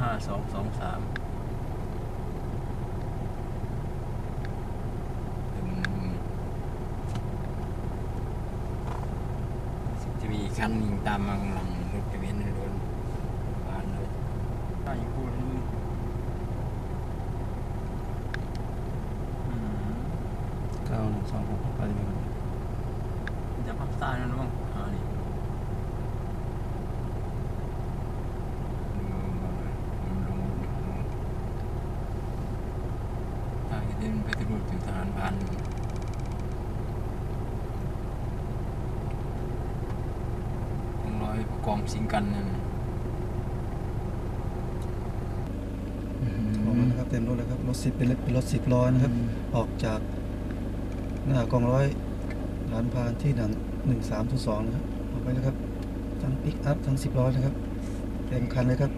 ห้าสองสองสามจะมีอีกคันหนึ่งตามมาข้างหลังรถทะเบียนรถผ่านเลยถ้าอยู่คู่นึงอืมเก้าหนึ่งสองหกไปเลยจะพักใต้นั่นมั้งหานี่ ถ้าจะเดินไปตรวจถึงทหารพันของร้อยประกองสิงกันนั่นน่ะ Ừ. ออกมานะครับเต็มรถเลยครับรถสิบเป็นรถเป็นรถสิบล้อนะครับ ออกจากหน้ากองร้อยร้านพานที่หนังหนึ่งสามทุสองนะครับออกไปนะครับทั้งปิกอัพทั้งสิบล้อนะครับเต็มคันเลยครับ